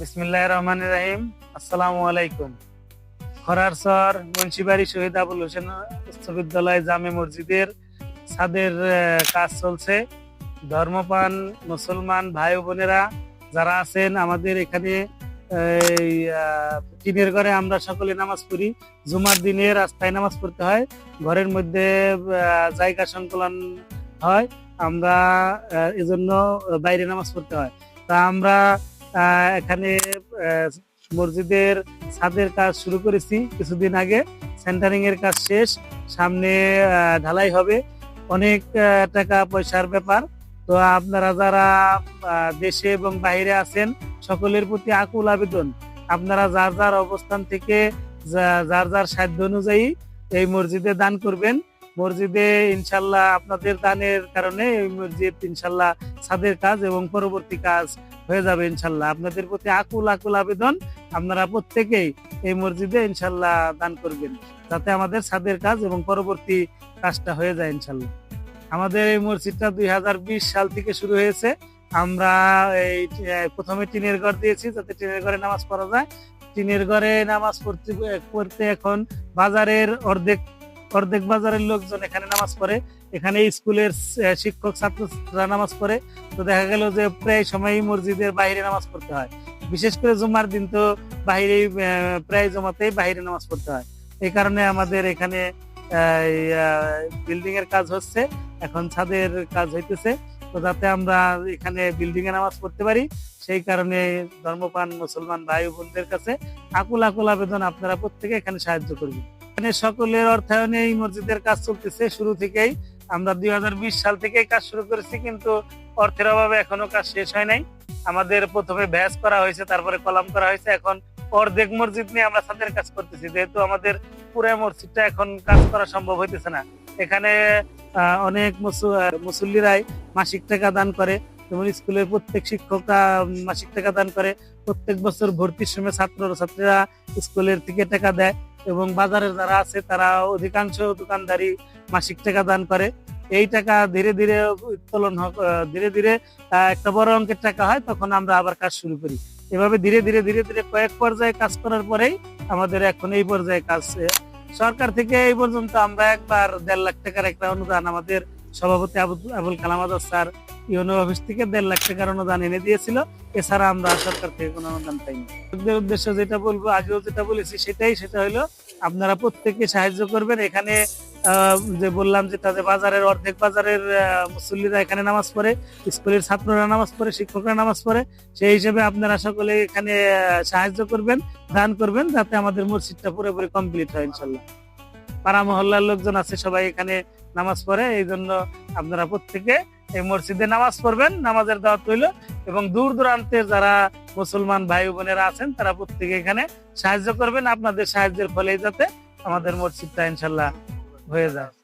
বিসমিল্লাহ রহমান রাহিম। আসসালামু আলাইকুম খরারসর মুন্সিবাড়ি শহীদ আবুল হোসেন উচ্চ বিদ্যালয় জামে মসজিদের ছাদের কাজ চলছে। ধর্মপান মুসলমান ভাই বোনেরা যারা আছেন, আমাদের এখানে টিনের ঘরে আমরা সকলে নামাজ পড়ি। জুমার দিনে রাস্তায় নামাজ পড়তে হয়। ঘরের মধ্যে জায়গা সংকলন হয়। আমরা এজন্য বাইরে নামাজ পড়তে হয়। তা আমরা এখানে মসজিদের ছাদের কাজ শুরু করেছি কিছুদিন আগে। সেন্টারিং এর কাজ শেষ, সামনে ঢালাই হবে। অনেক টাকা পয়সার ব্যাপার। তো আপনারা যারা দেশে এবং বাইরে আছেন, সকলের প্রতি আকুল আবেদন। আপনারা যার যার অবস্থান থেকে যার যার সাধ্য অনুযায়ী এই মসজিদে দান করবেন। মসজিদে ইনশাল্লাহ আপনাদের দানের কারণে এই মসজিদ ইনশাল্লাহ ছাদের কাজ এবং পরবর্তী কাজ হয়ে যাবে ইনশাল্লাহ। আপনাদের প্রতি আকুল আকুল আবেদন আপনারা প্রত্যেকেই এই মসজিদে ইনশাল্লাহ দান করবেন, যাতে আমাদের ছাদের কাজ এবং পরবর্তী কাজটা হয়ে যায় ইনশাল্লাহ। আমাদের এই মসজিদটা দুই হাজার বিশ সাল থেকে শুরু হয়েছে। আমরা এই প্রথমে টিনের ঘর দিয়েছি, যাতে টিনের ঘরে নামাজ পড়া যায়। টিনের ঘরে নামাজ পড়তে পড়তে এখন বাজারের অর্ধেক অর্ধেক বাজারের লোকজন এখানে নামাজ পড়ে। এখানে স্কুলের শিক্ষক, ছাত্ররা নামাজ পড়ে। তো দেখা গেল যে প্রায় সময়ই মসজিদের বাইরে নামাজ পড়তে হয়। বিশেষ করে জুমার দিন তো বাইরে প্রায় জমাতেই বাইরে নামাজ পড়তে হয়। এই কারণে আমাদের এখানে বিল্ডিং এর কাজ হচ্ছে। এখন ছাদের কাজ হইতেছে। তো যাতে আমরা এখানে বিল্ডিং এ নামাজ পড়তে পারি, সেই কারণে ধর্মপান মুসলমান ভাই বোনদের কাছে আকুল আকুল আবেদন আপনারা প্রত্যেকে এখানে সাহায্য করবেন। এখানে সকলের অর্থায়নে এই মসজিদের কাজ চলতেছে। শুরু থেকেই আমরা দুই হাজার বিশ সাল থেকেই কাজ শুরু করেছি, কিন্তু অর্থের অভাবে এখনও কাজ শেষ হয় নাই। আমাদের প্রথমে ব্যাস করা হয়েছে, তারপরে কলাম করা হয়েছে। এখন অর্ধেক মসজিদ নিয়ে আমরা ছাদের কাজ করতেছি। যেহেতু আমাদের পুরো মসজিদটা এখন কাজ করা সম্ভব হইতেছে না। এখানে অনেক মুসল্লিরাই মাসিক টাকা দান করে। যেমন স্কুলের প্রত্যেক শিক্ষকরা মাসিক টাকা দান করে। প্রত্যেক বছর ভর্তির সময় ছাত্র ছাত্রীরা স্কুলের থেকে টাকা দেয়। এবং বাজারের যারা আছে, তারা অধিকাংশ দোকানদারি মাসিক টাকা দান করে। এই টাকা ধীরে ধীরে উত্তোলন ধীরে ধীরে একটা বড় অঙ্কের টাকা হয়, তখন আমরা আবার কাজ শুরু করি। এভাবে ধীরে ধীরে ধীরে ধীরে কয়েক পর্যায়ে কাজ করার পরেই আমাদের এখন এই পর্যায়ে কাজ। সরকার থেকে এই পর্যন্ত আমরা একবার দেড় লাখ টাকার একটা অনুদান আমাদের সভাপতি Abu- Abul Kalam Azad sir UNO office থেকে দেড় লাখ টাকার অনুদান এনে দিয়েছিল। এছাড়া আমরা সরকার থেকে কোনো অনুদান পাইনি। উদ্দেশ্যে যেটা বলব, আগেও যেটা বলেছি, সেটাই, সেটা হলো আপনারা প্রত্যেককে সাহায্য করবেন। এখানে যে বললাম যে তাদের বাজারের অর্ধেক বাজারের মুসল্লিরা এখানে নামাজ পড়ে, স্কুলের ছাত্ররা নামাজ পড়ে, শিক্ষকরা নামাজ পড়ে। সেই হিসেবে আপনারা সকলে এখানে সাহায্য করবেন, দান করবেন, যাতে আমাদের মসজিদটা পুরোপুরি কমপ্লিট হয়, ইনশাল্লাহ। পাড়া মহল্লার লোকজন আছে, সবাই এখানে নামাজ পড়ে এই জন্য আপনারা প্রত্যেকে এই মসজিদে নামাজ পড়বেন, নামাজের দাওয়াত হইল এবং দূর দূরান্তের যারা মুসলমান ভাই বোনেরা আছেন, তারা প্রত্যেকে এখানে সাহায্য করবেন। আপনাদের সাহায্যের ফলেই যাতে আমাদের মসজিদটা ইনশাল্লাহ হয়ে যায়।